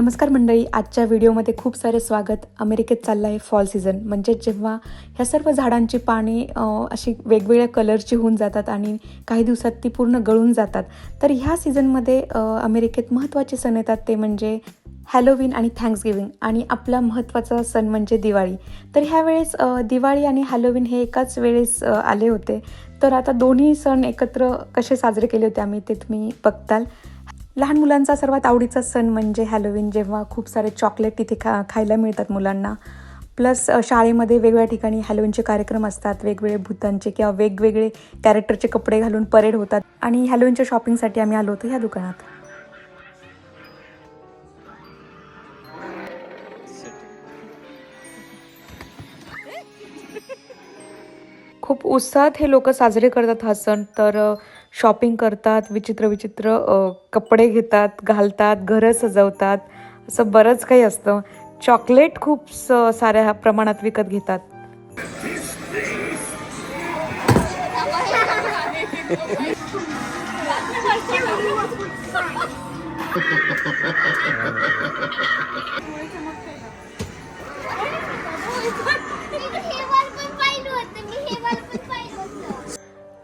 नमस्कार मंडळी आजच्या व्हिडिओमध्ये खूप सारे स्वागत. अमेरिकेत चाललं आहे फॉल सीझन म्हणजे जेव्हा ह्या सर्व झाडांची पाने अशी वेगवेगळ्या कलरची होऊन जातात आणि काही दिवसात ती पूर्ण गळून जातात तर ह्या सीझनमध्ये अमेरिकेत महत्त्वाचे सण येतात ते म्हणजे हॅलोविन आणि थँक्सगिविंग आणि आपला महत्त्वाचा सण म्हणजे दिवाळी. तर ह्यावेळेस दिवाळी आणि हॅलोविन हे एकाच वेळेस आले होते. तर आता दोन्ही सण एकत्र कसे साजरे केले होते आम्ही ते तुम्ही बघताल. लहान मुलांचा सर्वात आवडीचा सण म्हणजे हॅलोविन जेव्हा खूप सारे चॉकलेट तिथे खा खायला मिळतात मुलांना. प्लस शाळेमध्ये वेगवेगळ्या ठिकाणी हॅलोविनचे कार्यक्रम असतात. वेगवेगळे भूतांचे किंवा वेगवेगळे कॅरेक्टरचे कपडे घालून परेड होतात. आणि हॅलोविनच्या शॉपिंगसाठी आम्ही आलो होतो ह्या दुकानात. खूप उत्साहात हे लोक साजरे करतात हा सण. तर शॉपिंग करतात विचित्र विचित्र कपडे घेतात घालतात घरं सजवतात असं बरंच काही असतं. चॉकलेट खूप स साऱ्या प्रमाणात विकत घेतात.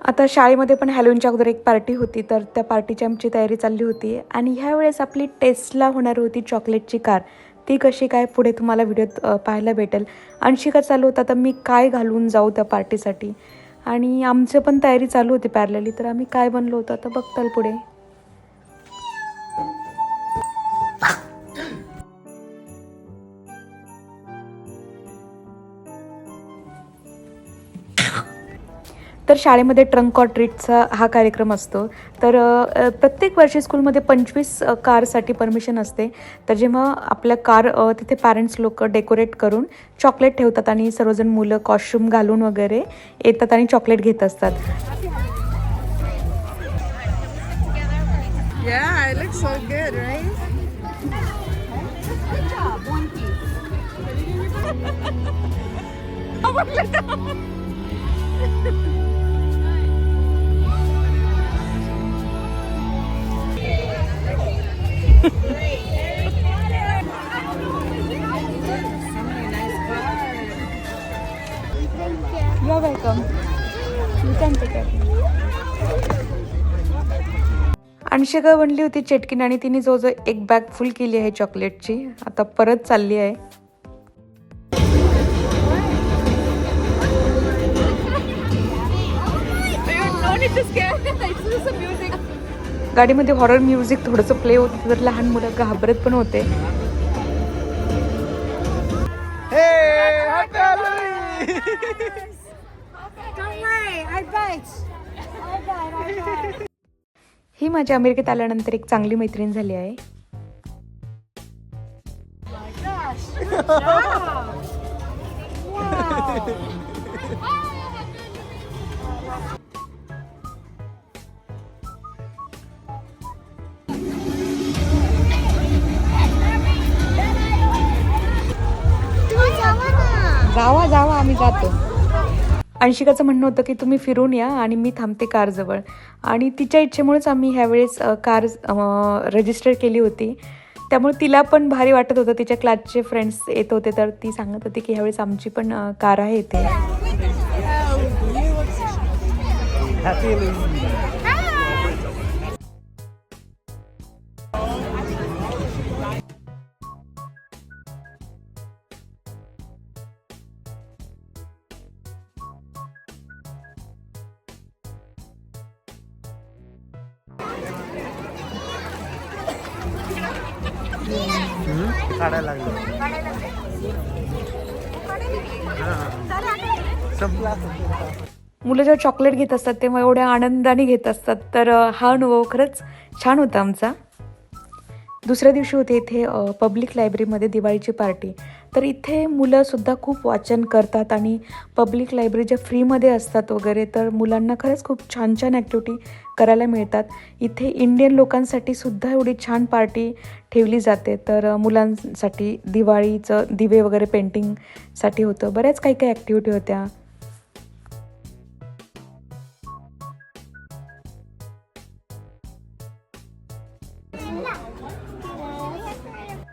आता शाळेमध्ये पण हॅलोनच्या अगोदर एक पार्टी होती तर त्या पार्टीची आमची तयारी चालली होती. आणि ह्यावेळेस आपली टेस्टला होणार होती चॉकलेटची कार ती कशी काय पुढे तुम्हाला व्हिडिओत पाहायला भेटेल. अंशिका चालू होता तर मी काय घालून जाऊ त्या पार्टीसाठी आणि आमचं पण तयारी चालू होती पॅरलली तर आम्ही काय बनलो होतं तर बघताल पुढे. तर शाळेमध्ये ट्रंक ऑर ट्रीटचा हा कार्यक्रम असतो. तर प्रत्येक वर्षी स्कूलमध्ये पंचवीस कारसाठी परमिशन असते. तर जेव्हा आपल्या कार तिथे पॅरेंट्स लोक डेकोरेट करून चॉकलेट ठेवतात आणि सर्वजण मुलं कॉस्ट्युम घालून वगैरे येतात आणि चॉकलेट घेत असतात. Yeah, it looks अंशिका बनली होती चेटकीन आणि तिने जवळजवळ एक बॅग फुल केली आहे चॉकलेटची आता परत चालली आहे It's just a music. गाडीमध्ये हॉरर म्युझिक थोडंसं प्ले होतं तर लहान मुलं घाबरत पण होते. ही माझ्या अमेरिकेत आल्यानंतर एक चांगली मैत्रीण झाली आहे. तुम्ही जावा जावा आम्ही जातो. अंशिकाचं म्हणणं होतं की तुम्ही फिरून या आणि मी थांबते कारजवळ. आणि तिच्या इच्छेमुळेच आम्ही ह्यावेळेस कार रजिस्टर केली होती. त्यामुळे तिला पण भारी वाटत होतं. तिच्या क्लासचे फ्रेंड्स येत होते तर ती सांगत होती की ह्यावेळेस आमची पण कार आहे इथे. काढायला लागलो. संपला. मुलं जेव्हा चॉकलेट घेत असतात तेव्हा एवढ्या आनंदाने घेत असतात. तर हा अनुभव खरंच छान होता आमचा. दुसऱ्या दिवशी होते इथे पब्लिक लायब्ररीमध्ये दिवाळीची पार्टी तर इथे मुलंसुद्धा खूप वाचन करतात आणि पब्लिक लायब्ररी ज्या फ्रीमध्ये असतात वगैरे तर मुलांना खरंच खूप छान छान ॲक्टिव्हिटी करायला मिळतात. इथे इंडियन लोकांसाठी सुद्धा एवढी छान पार्टी ठेवली जाते. तर मुलांसाठी दिवाळीचं दिवे वगैरे पेंटिंगसाठी होतं. बऱ्याच काही काही ॲक्टिव्हिटी होत्या.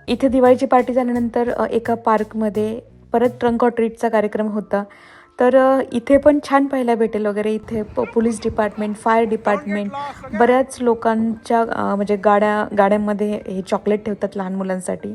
इथे दिवाळीची पार्टी झाल्यानंतर एका पार्कमध्ये परत ट्रंक ऑर ट्रीटचा कार्यक्रम होता. तर इथे पण छान पाहायला भेटेल वगैरे. इथे प- पोलीस डिपार्टमेंट फायर डिपार्टमेंट बऱ्याच लोकांच्या म्हणजे गाड्या गाड्यांमध्ये हे चॉकलेट ठेवतात लहान मुलांसाठी.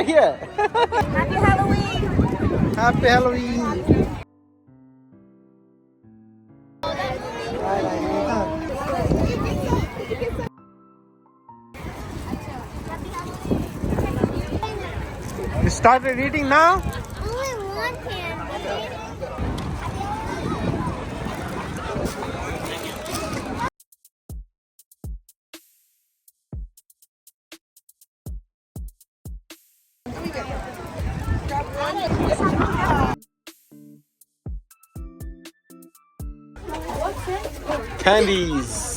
We got the good stuff here. Candies are here. Happy Halloween. Happy Halloween. You started eating now? Only one candy. Candies.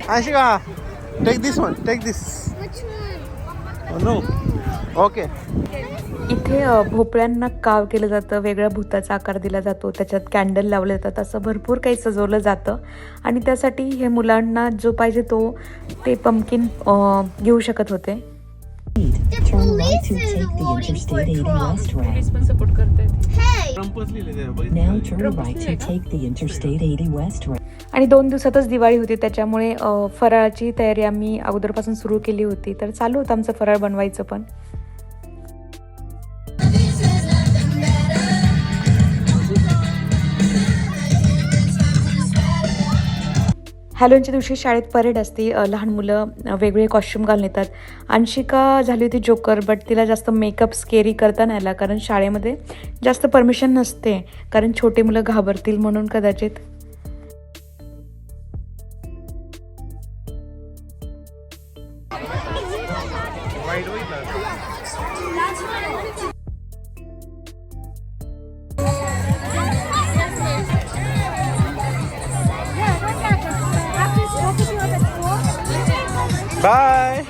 Ashika, take this one. Take this. Which one? Oh no. Okay. इथे भोपळ्यांना काव केलं जातं वेगळ्या भूताचा आकार दिला जातो त्याच्यात candle लावले जातात असं भरपूर काही सजवलं जातं आणि त्यासाठी हे मुलांना जो पाहिजे तो ते पंपकिन घेऊ शकत होते पण सपोर्ट करतायत Hey! Now turn right to take the Interstate 80 West route. आणि दोन दिवसातच दिवाळी होती त्याच्यामुळे फराळाची तयारी आम्ही अगोदरपासून सुरू केली होती तर चालू होतं आमचं फराळ बनवायचं पण हॅलोनच्या दिवशी शाळेत परेड असते. लहान मुलं अ, वेगवेगळे कॉस्ट्युम घालून येतात. अंशिका झाली होती जोकर बट तिला जास्त मेकअप स्केरी करता नाही आला कारण शाळेमध्ये जास्त परमिशन नसते. कारण छोटे मुलं घाबरतील म्हणून कदाचित. Bye.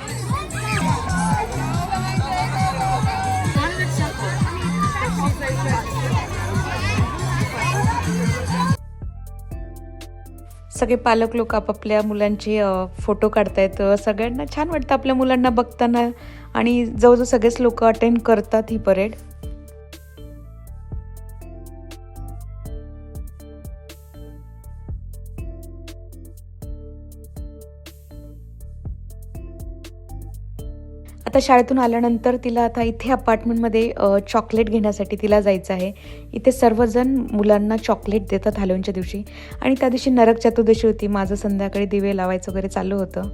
सगळे पालक लोक आपापल्या मुलांचे फोटो काढतायत. सगळ्यांना छान वाटतं आपल्या मुलांना बघताना. आणि जवळजवळ सगळेच लोक अटेंड करतात ही परेड आता शाळेतून आल्यानंतर तिला आता इथे अपार्टमेंटमध्ये चॉकलेट घेण्यासाठी तिला जायचं आहे. इथे सर्वजण मुलांना चॉकलेट देतात हॅलोनच्या दिवशी. आणि त्या दिवशी नरक चतुर्दशी होती. माझं संध्याकाळी दिवे लावायचं वगैरे चालू होतं.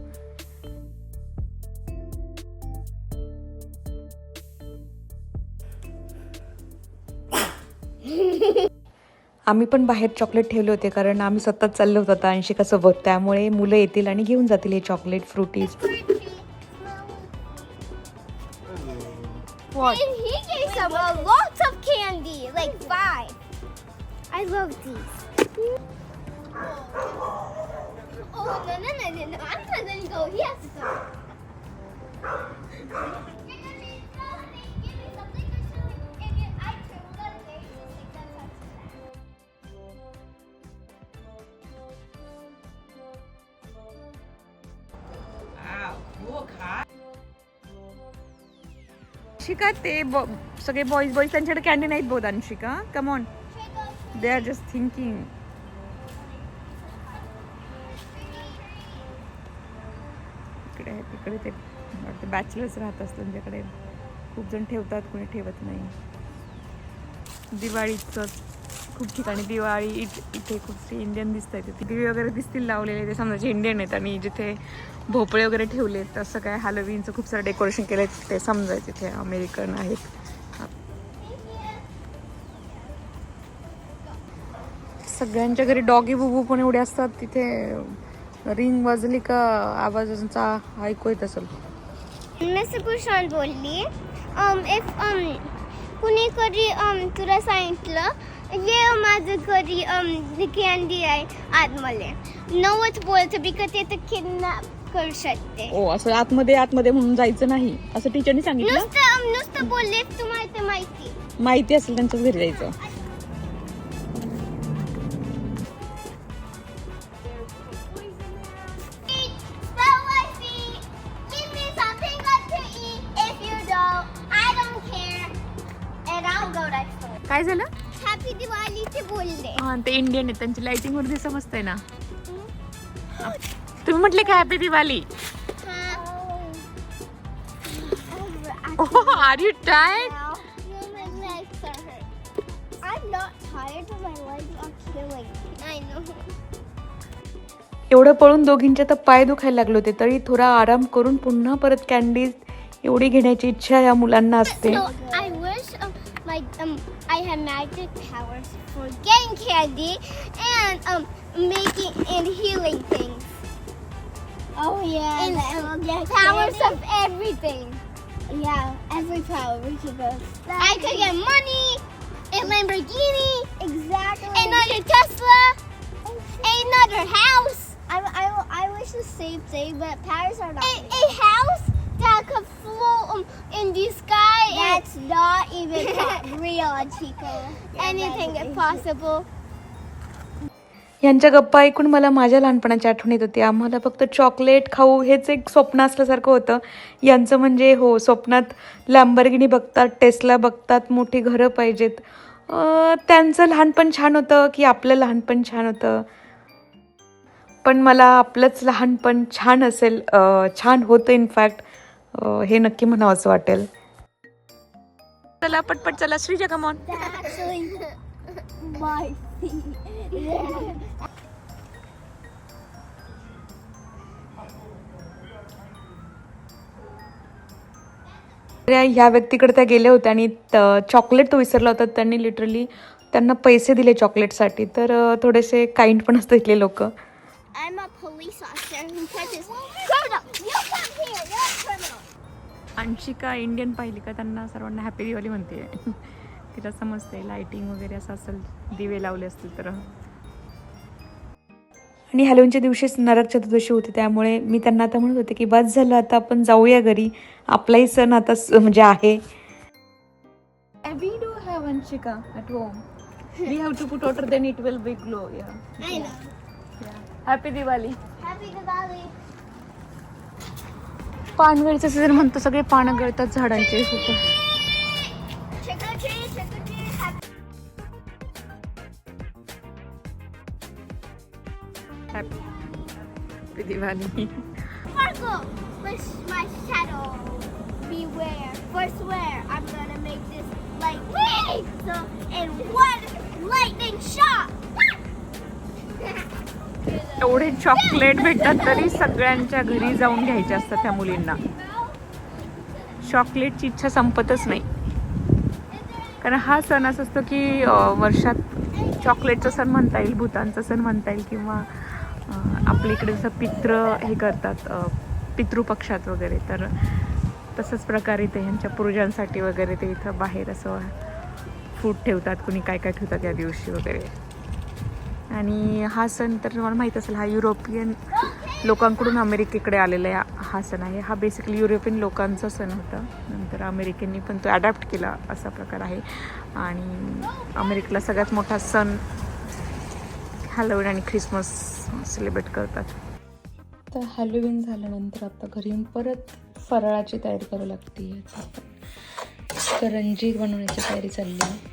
आम्ही पण बाहेर चॉकलेट ठेवले होते कारण आम्ही सतत चाललो होतो आता अंशिकासोबत त्यामुळे मुलं येतील आणि घेऊन जातील हे chocolate fruities. And he gave some a lots of candy, like five. I love these. Oh, no, no, no, no, no. I'm not letting go. He has to. Anshika ते ब- सगळे बॉईज बॉईज त्यांच्याकडे candy नाहीत बोध Anshika. Come on they are just thinking इकडे आहेत तिकडे ते. वाटतं बॅचलर्स राहत असतात त्यांच्याकडे. खूप जण ठेवतात कोणी ठेवत नाही. दिवाळीचं खूप ठिकाणी दिवाळी इथ- इथे खूप इंडियन दिसत आहेत तिथे दिवे वगैरे दिसतील लावलेले ते. समजायचे इंडियन आहेत आणि जिथे भोपळे वगैरे ठेवले तसं काय हॅलोविनचं खूप सारं डेकोरेशन केलं आहे ते समजायचे तिथे अमेरिकन आहेत. सगळ्यांच्या घरी डॉगी बुबू पण एवढे असतात तिथे रिंग वाजली का आवाजांचा ऐकू येत असेल. मिस बोलली. इफ कुणी कधी तुला सांगितलं ये माझं घरी um, कॅन्डी आहे आतमध्ये. नवच बोलतं बिकॉज ते तर किडनॅप करू शकते. ओ असं आतमध्ये आतमध्ये म्हणून जायचं नाही. असं टीचरनी सांगितलं? नुसतं नुसतं बोलले तुम्हाला ते माहिती. माहिती असेल त्यांच्याच घरी जायचं. काय झालं? ते बोलले. हा ते इंडियन आहे त्यांची लाइटिंग वरती समजतंय ना. तुम्ही म्हटले काय happy Diwali are you tired my legs are hurt. I'm not tired, but my legs are killing me. I know. एवढं पळून दोघींच्या तर पाय दुखायला लागले होते तरी थोडा आराम करून पुन्हा परत कॅन्डीज एवढी घेण्याची इच्छा या मुलांना असते. My um I have magic powers for getting candy and um making and healing things. Oh yeah, and, powers of everything. Yeah, every power we could go. I could get money, a Lamborghini, exactly, another Tesla, another house. I, I, I wish the same thing, but powers are not. A, a house could float um, in the sky. That's not even real, Chico. Anything is possible. यांच्या गप्पा ऐकून मला माझ्या लहानपणाची आठवण येत होती आम्हाला फक्त चॉकलेट खाऊ हेच एक स्वप्न असल्यासारखं होतं यांचं म्हणजे हो स्वप्नात लॅम्बर्गिनी बघतात टेस्ला बघतात मोठी घरं पाहिजेत अं, त्यांचं लहानपण छान होतं की आपलं लहानपण छान होतं पण मला आपलंच लहानपण छान असेल छान होतं इनफॅक्ट हे नक्की म्हणावं असं वाटेल चला पटपट चला श्रीजा कमॉन ह्या व्यक्तीकडे त्या गेल्या होत्या आणि चॉकलेट तो विसरला होता त्यांनी लिटरली त्यांना पैसे दिले चॉकलेटसाठी तर थोडेसे काइंड पण असतात इथले लोक I'm a police officer who catches criminal. You come here. You're a criminal. Anshika Indian पाहिली का त्यांना सर्वांना हॅपी दिवाळी म्हणते तिला समजते लाइटिंग वगैरे असं असेल दिवे लावले असतील तर आणि हॅलोवीनच्या दिवशीच नरक चतुर्दशी होती त्यामुळे मी त्यांना आता म्हणत होते की बस झालं आता आपण जाऊया घरी आपलाही सण आता स- म्हणजे आहे We do have Anshika at home. We have to put water, then it will be glow. Yeah. I know. yeah. Happy Diwali. Happy Diwali. पानगळचं जर म्हणतो सगळे पानं गळतात झाडांचे. सुजर एवढे चॉकलेट भेटतात तरी सगळ्यांच्या घरी जाऊन घ्यायचे असतात त्या मुलींना. चॉकलेटची इच्छा संपतच नाही. कारण हा सण असं असतो की वर्षात चॉकलेटचा सण म्हणता येईल भूतांचा सण म्हणता येईल किंवा आपल्या इकडे जसं पित्र हे करतात पितृपक्षात वगैरे तर तसंच प्रकारे ते ह्यांच्या पूर्जांसाठी वगैरे ते इथं बाहेर असं फ्रूट ठेवतात कुणी काय काय ठेवतात या दिवशी वगैरे. आणि हा सण तर तुम्हाला माहीत असेल हा युरोपियन लोकांकडून अमेरिकेकडे आलेला आहे हा सण आहे. हा बेसिकली युरोपियन लोकांचा सण होता. नंतर अमेरिकेंनी पण तो अडॅप्ट केला असा प्रकार आहे. आणि अमेरिकेला सगळ्यात मोठा सण हॅलोविन आणि ख्रिसमस सेलिब्रेट करतात. तर हॅलोविन झाल्यानंतर आता घरी परत फराळाची तयारी करावी लागते. करंजी बनवण्याची तयारी चालली आहे.